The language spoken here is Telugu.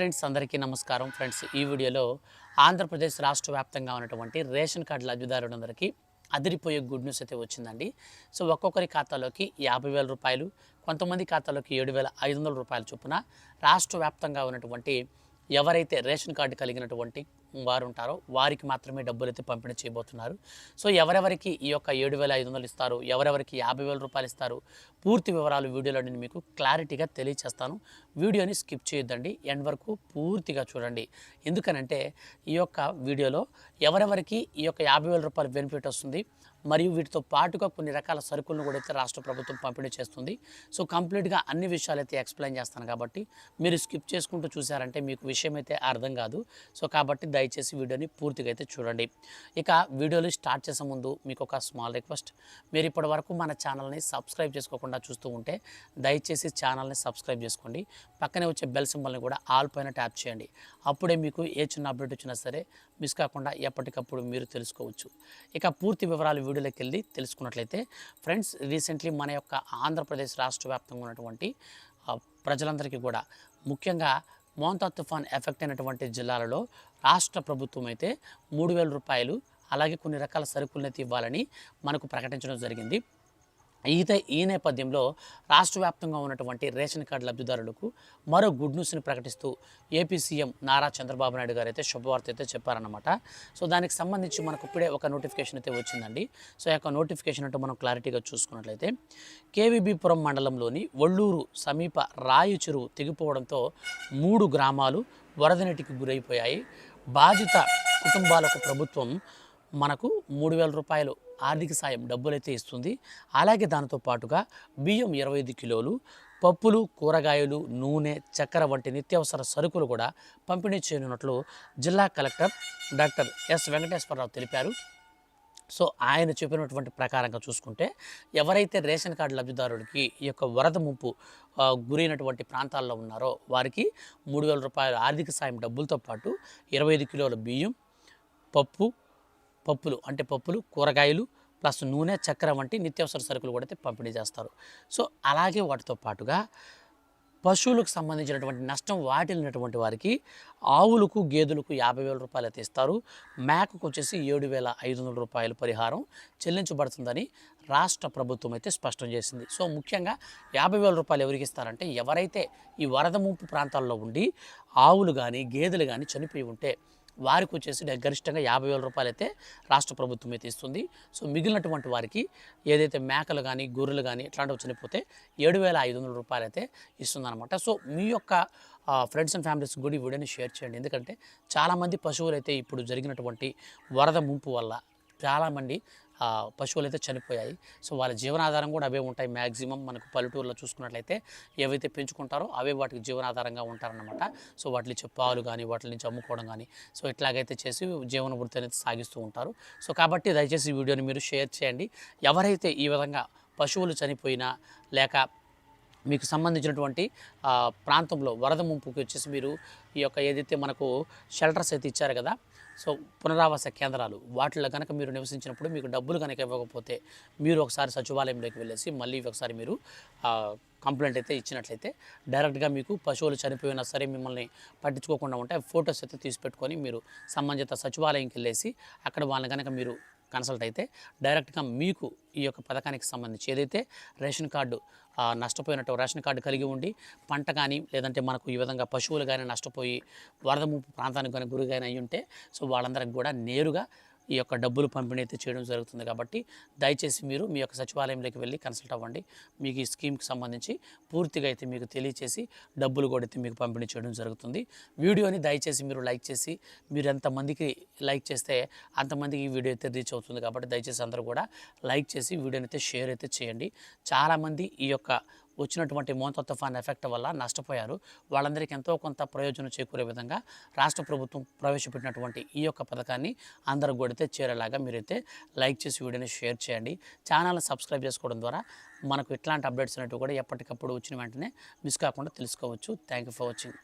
ఫ్రెండ్స్ అందరికీ నమస్కారం. ఫ్రెండ్స్ ఈ వీడియోలో ఆంధ్రప్రదేశ్ రాష్ట్ర వ్యాప్తంగా ఉన్నటువంటి రేషన్ కార్డు లబ్ధిదారులందరికీ అదిరిపోయే గుడ్ న్యూస్ అయితే వచ్చిందండి. సో ఒక్కొక్కరి ఖాతాలోకి యాభై వేల రూపాయలు కొంతమంది ఖాతాలోకి ఏడు వేల ఐదు వందల రూపాయల చొప్పున రాష్ట్ర వ్యాప్తంగా ఉన్నటువంటి ఎవరైతే రేషన్ కార్డు కలిగినటువంటి వారు ఉంటారో వారికి మాత్రమే డబ్బులు అయితే పంపిణీ చేయబోతున్నారు. సో ఎవరెవరికి ఈ యొక్క ఏడు వేల ఐదు వందలు ఇస్తారు ఎవరెవరికి యాభై వేల రూపాయలు ఇస్తారు పూర్తి వివరాలు వీడియోలో నేను మీకు క్లారిటీగా తెలియచేస్తాను. వీడియోని స్కిప్ చేయొద్దండి ఎండ్ వరకు పూర్తిగా చూడండి. ఎందుకనంటే ఈ యొక్క వీడియోలో ఎవరెవరికి ఈ యొక్క యాభై వేల రూపాయలు బెనిఫిట్ వస్తుంది మరియు వీటితో పాటుగా కొన్ని రకాల సరుకులను కూడా అయితే రాష్ట్ర ప్రభుత్వం పంపిణీ చేస్తుంది. సో కంప్లీట్గా అన్ని విషయాలు అయితే ఎక్స్ప్లెయిన్ చేస్తాను కాబట్టి మీరు స్కిప్ చేసుకుంటూ చూసారంటే మీకు విషయం అయితే అర్థం కాదు. సో కాబట్టి దయచేసి వీడియోని పూర్తిగా అయితే చూడండి. ఇక వీడియోని స్టార్ట్ చేసే ముందు మీకు ఒక స్మాల్ రిక్వెస్ట్. మీరు ఇప్పటి వరకు మన ఛానల్ని సబ్స్క్రైబ్ చేసుకోకుండా చూస్తూ ఉంటే దయచేసి ఛానల్ని సబ్స్క్రైబ్ చేసుకోండి. పక్కనే వచ్చే బెల్ సింబల్ని కూడా ఆల్ పైన ట్యాప్ చేయండి. అప్పుడే మీకు ఏ చిన్న అప్డేట్ వచ్చినా సరే మిస్ కాకుండా ఎప్పటికప్పుడు మీరు తెలుసుకోవచ్చు. ఇక పూర్తి వివరాలు వీడియోలోకి వెళ్ళి తెలుసుకున్నట్లయితే ఫ్రెండ్స్ రీసెంట్లీ మన యొక్క ఆంధ్రప్రదేశ్ రాష్ట్ర వ్యాప్తంగా ఉన్నటువంటి ప్రజలందరికీ కూడా ముఖ్యంగా మోంతా తుఫాన్ ఎఫెక్ట్ అయినటువంటి జిల్లాలలో రాష్ట్ర ప్రభుత్వం అయితే మూడు వేల రూపాయలు అలాగే కొన్ని రకాల సరుకులను అయితే ఇవ్వాలని మనకు ప్రకటించడం జరిగింది. ఈత ఈ నేపథ్యంలో రాష్ట్ర వ్యాప్తంగా ఉన్నటువంటి రేషన్ కార్డు లబ్ధిదారులకు మరో గుడ్ న్యూస్ని ప్రకటిస్తూ ఏపీ సీఎం నారా చంద్రబాబు నాయుడు గారు అయితే శుభవార్త అయితే చెప్పారనమాట సో దానికి సంబంధించి మనకు ఇప్పుడే ఒక నోటిఫికేషన్ అయితే వచ్చిందండి. సో యొక్క నోటిఫికేషన్ అంటే మనం క్లారిటీగా చూసుకున్నట్లయితే కేవీబీపురం మండలంలోని ఒళ్ళూరు సమీప రాయి చెరువు తెగిపోవడంతో మూడు గ్రామాలు వరద నీటికి గురైపోయాయి. బాధిత కుటుంబాలకు ప్రభుత్వం మనకు మూడు వేల రూపాయలు ఆర్థిక సాయం డబ్బులైతే ఇస్తుంది. అలాగే దానితో పాటుగా బియ్యం ఇరవై ఐదు కిలోలు పప్పులు కూరగాయలు నూనె చక్కెర వంటి నిత్యావసర సరుకులు కూడా పంపిణీ చేయనున్నట్లు జిల్లా కలెక్టర్ డాక్టర్ ఎస్ వెంకటేశ్వరరావు తెలిపారు. సో ఆయన చెప్పినటువంటి ప్రకారంగా చూసుకుంటే ఎవరైతే రేషన్ కార్డు లబ్ధిదారుడికి ఈ యొక్క వరద ముంపు గురైనటువంటి ప్రాంతాల్లో ఉన్నారో వారికి మూడు వేల రూపాయల ఆర్థిక సాయం డబ్బులతో పాటు ఇరవై ఐదు కిలోల బియ్యం పప్పు పప్పులు అంటే పప్పులు కూరగాయలు ప్లస్ నూనె చక్కెర వంటి నిత్యావసర సరుకులు కూడా అయితే పంపిణీ చేస్తారు. సో అలాగే వాటితో పాటుగా పశువులకు సంబంధించినటువంటి నష్టం వాటిల్లినటువంటి వారికి ఆవులకు గేదెలకు యాభై వేల రూపాయలు అయితే ఇస్తారు. మేకకు వచ్చేసి ఏడు వేల ఐదు వందల రూపాయల పరిహారం చెల్లించబడుతుందని రాష్ట్ర ప్రభుత్వం అయితే స్పష్టం చేసింది. సో ముఖ్యంగా యాభై వేల రూపాయలు ఎవరికి ఇస్తారంటే ఎవరైతే ఈ వరద ముంపు ప్రాంతాల్లో ఉండి ఆవులు కానీ గేదెలు కానీ చనిపోయి ఉంటే వారికి వచ్చేసి గరిష్టంగా యాభై వేల రూపాయలు అయితే రాష్ట్ర ప్రభుత్వం అయితే ఇస్తుంది. సో మిగిలినటువంటి వారికి ఏదైతే మేకలు కానీ గొర్రెలు కానీ ఇట్లాంటివి చనిపోతే ఏడు వేల ఐదు వందల రూపాయలు అయితే ఇస్తుందన్నమాట. సో మీ యొక్క ఫ్రెండ్స్ అండ్ ఫ్యామిలీస్ కూడా ఈ వీడియోని షేర్ చేయండి. ఎందుకంటే చాలామంది పశువులు అయితే ఇప్పుడు జరిగినటువంటి వరద ముంపు వల్ల చాలామంది పశువులు అయితే చనిపోయాయి. సో వాళ్ళ జీవనాధారం కూడా అవే ఉంటాయి. మ్యాక్సిమం మనకు పల్లెటూరులో చూసుకున్నట్లయితే ఏవైతే పెంచుకుంటారో అవే వాటికి జీవనాధారంగా ఉంటారన్నమాట. సో వాటి నుంచి పాలు కానీ వాటి నుంచి అమ్ముకోవడం కానీ సో ఇట్లాగైతే చేసి జీవన వృత్తి అనేది సాగిస్తూ ఉంటారు. సో కాబట్టి దయచేసి ఈ వీడియోని మీరు షేర్ చేయండి. ఎవరైతే ఈ విధంగా పశువులు చనిపోయినా లేక మీకు సంబంధించినటువంటి ప్రాంతంలో వరద ముంపుకి వచ్చేసి మీరు ఈ యొక్క ఏదైతే మనకు షెల్టర్స్ అయితే ఇచ్చారు కదా సో పునరావాస కేంద్రాలు వాటిలో కనుక మీరు నివసించినప్పుడు మీకు డబ్బులు కనుక ఇవ్వకపోతే మీరు ఒకసారి సచివాలయంలోకి వెళ్ళేసి మళ్ళీ ఒకసారి మీరు కంప్లైంట్ అయితే ఇచ్చినట్లయితే డైరెక్ట్గా మీకు పశువులు చనిపోయినా సరే మిమ్మల్ని పట్టించుకోకుండా ఉంటే ఫొటోస్ అయితే తీసి పెట్టుకొని మీరు సంబంధిత సచివాలయంకి వెళ్ళేసి అక్కడ వాళ్ళని కనుక మీరు కన్సల్ట్ అయితే డైరెక్ట్గా మీకు ఈ యొక్క పథకానికి సంబంధించి ఏదైతే రేషన్ కార్డు నష్టపోయినట్టు రేషన్ కార్డు కలిగి ఉండి పంట కానీ లేదంటే మనకు ఈ విధంగా పశువులు కానీ నష్టపోయి వరద ముప్పు ప్రాంతానికి కానీ గురి కానీ అయి ఉంటే సో వాళ్ళందరికి కూడా నేరుగా ఈ యొక్క డబ్బులు పంపిణీ అయితే చేయడం జరుగుతుంది కాబట్టి దయచేసి మీరు మీ యొక్క సచివాలయంలోకి వెళ్ళి కన్సల్ట్ అవ్వండి. మీకు ఈ స్కీమ్కి సంబంధించి పూర్తిగా అయితే మీకు తెలియచేసి డబ్బులు కూడా అయితే మీకు పంపిణీ చేయడం జరుగుతుంది. వీడియోని దయచేసి మీరు లైక్ చేసి మీరు ఎంతమందికి లైక్ చేస్తే అంతమందికి ఈ వీడియో అయితే రీచ్ అవుతుంది కాబట్టి దయచేసి అందరూ కూడా లైక్ చేసి వీడియోని అయితే షేర్ అయితే చేయండి. చాలామంది ఈ యొక్క వచ్చినటువంటి మోంతా తుఫాన్ ఎఫెక్ట్ వల్ల నష్టపోయారు. వాళ్ళందరికీ ఎంతో కొంత ప్రయోజనం చేకూరే విధంగా రాష్ట్ర ప్రభుత్వం ప్రవేశపెట్టినటువంటి ఈ యొక్క పథకాన్ని అందరూ కొడితే చేరేలాగా మీరైతే లైక్ చేసి వీడియోని షేర్ చేయండి. ఛానల్ని సబ్స్క్రైబ్ చేసుకోవడం ద్వారా మనకు ఇట్లాంటి అప్డేట్స్ అనేవి కూడా ఎప్పటికప్పుడు వచ్చిన వెంటనే మిస్ కాకుండా తెలుసుకోవచ్చు. Thank you for watching.